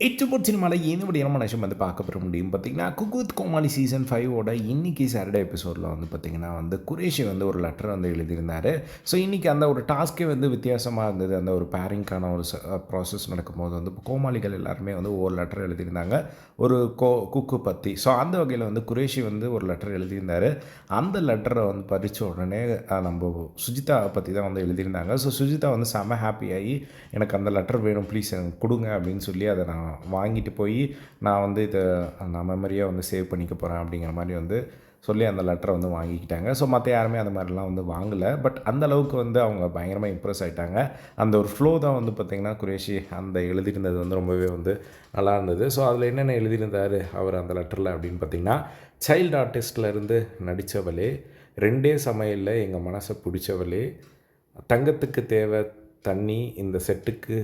எட்டுபோட் மலை இந்த நம்ம மனுஷன் வந்து பார்க்க பெற முடியும் பார்த்திங்கன்னா குகுத் கோமாளி சீசன் ஃபைவோட இன்றைக்கி சாட்டர்டே எபிசோடில் வந்து பார்த்திங்கன்னா வந்து குரேஷி வந்து ஒரு லெட்டர் வந்து எழுதியிருந்தார் ஸோ இன்றைக்கி அந்த ஒரு டாஸ்க்கே வந்து வித்தியாசமாக இருந்தது அந்த ஒரு பேரிங்க்கான ஒரு ப்ராசஸ் நடக்கும்போது வந்து கோமாளிகள் எல்லாருமே வந்து ஒரு லெட்டர் எழுதியிருந்தாங்க ஒரு கோ குக்கு பற்றி ஸோ அந்த வகையில் வந்து குரேஷி வந்து ஒரு லெட்டர் எழுதியிருந்தார் அந்த லெட்டரை வந்து படித்த உடனே நம்ம சுஜிதா பற்றி தான் வந்து எழுதியிருந்தாங்க ஸோ சுஜிதா வந்து செம ஹாப்பியாகி எனக்கு அந்த லெட்டர் வேணும் ப்ளீஸ் எனக்கு கொடுங்க அப்படின்னு சொல்லி அதை நான் வாங்கிட்டு போய் நான் வந்து இதை நான் மெமரியாக வந்து சேவ் பண்ணிக்க போகிறேன் அப்படிங்கிற மாதிரி வந்து சொல்லி அந்த லெட்டரை வந்து வாங்கிக்கிட்டாங்க. ஸோ மற்ற யாருமே அந்த மாதிரிலாம் வந்து வாங்கலை. பட் அந்த அளவுக்கு வந்து அவங்க பயங்கரமாக இம்ப்ரெஸ் ஆகிட்டாங்க அந்த ஒரு ஃப்ளோ தான் வந்து பார்த்திங்கன்னா குரேஷி அந்த எழுதியிருந்தது வந்து ரொம்பவே வந்து நல்லா இருந்தது. ஸோ அதில் என்னென்ன எழுதியிருந்தார் அவர் அந்த லெட்டரில் அப்படின்னு பார்த்தீங்கன்னா சைல்டு ஆர்டிஸ்ட்லேருந்து நடித்தவளே ரெண்டே சமையலில் எங்கள் மனசை பிடிச்சவளே தங்கத்துக்கு தேவை தண்ணி இந்த செட்டுக்கு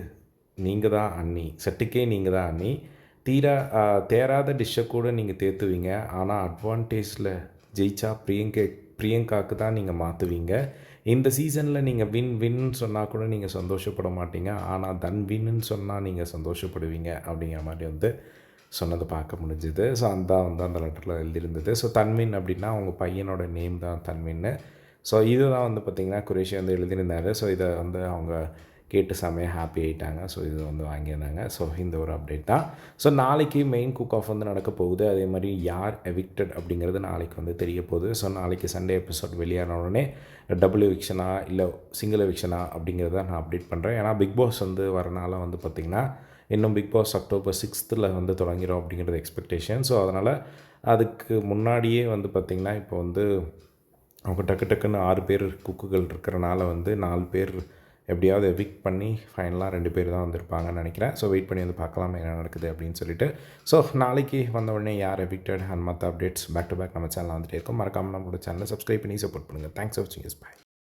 நீங்கள் தான் அண்ணி. செட்டுக்கே நீங்கள் தான் அண்ணி. தீரா தேராத டிஷ்ஷை கூட நீங்கள் தேத்துவீங்க. ஆனால் அட்வான்டேஜில் ஜெயிச்சா பிரியங்கா பிரியங்காவுக்கு தான் நீங்கள் மாற்றுவீங்க இந்த சீசனில் நீங்கள் வின் வின்னு சொன்னால் கூட நீங்கள் சந்தோஷப்பட மாட்டீங்க. ஆனால் தன் வின்னு சொன்னால் நீங்கள் சந்தோஷப்படுவீங்க அப்படிங்கிற மாதிரி வந்து சொன்னதை பார்க்க முடிஞ்சுது. ஸோ அந்த வந்து அந்த லெட்டரில் எழுதியிருந்தது. ஸோ தன்வின் அப்படின்னா அவங்க பையனோட நேம் தான் தன்வின்னு. ஸோ இதுதான் வந்து பார்த்திங்கன்னா குரேஷி வந்து எழுதியிருந்தார். ஸோ இதை வந்து அவங்க கேட்டு செம்மையாக ஹாப்பி ஆகிட்டாங்க ஸோ இது வந்து வாங்கியிருந்தாங்க. ஸோ இந்த ஒரு அப்டேட் தான். ஸோ நாளைக்கு மெயின் குக் ஆஃப் வந்து நடக்க போகுது. அதே மாதிரி யார் எவிக்டட் அப்படிங்கிறது நாளைக்கு வந்து தெரிய போகுது. ஸோ நாளைக்கு சண்டே எபிசோட் வெளியான உடனே டபுள் எவிக்ஷனா இல்லை சிங்கிள் எவிக்ஷனா அப்படிங்கிறத நான் அப்டேட் பண்ணுறேன் ஏன்னா பிக் பாஸ் வந்து வரனால வந்து பார்த்திங்கன்னா இன்னும் பிக் பாஸ் அக்டோபர் சிக்ஸ்த்தில் வந்து தொடங்கிடும் அப்படிங்கிறது எக்ஸ்பெக்டேஷன் ஸோ அதனால் அதுக்கு முன்னாடியே வந்து பார்த்திங்கன்னா இப்போ வந்து அவங்க டக்கு டக்குன்னு ஆறு பேர் குக்குகள் இருக்கிறனால வந்து நாலு பேர் எப்படியாவது விக் பண்ணி ஃபைனலாக ரெண்டு பேர் தான் வந்திருப்பாங்கன்னு நினைக்கிறேன். ஸோ வெயிட் பண்ணி வந்து பார்க்கலாம் என்ன நடக்குது அப்படின்னு சொல்லிட்டு. ஸோ நாளைக்கு வந்த உடனே யார் எவிக்டட் அண்ட் மற்ற அப்டேட்ஸ் பேக் டு பேக் நம்ம சேனல் வந்துட்டே இருக்கும். மறக்காமல் நம்மளோட சேனலை சப்ஸ்கிரைப் பண்ணி சப்போர்ட் பண்ணுங்கள் தேங்க்ஸ் ஃபார் வாட்சிங் இஸ் பை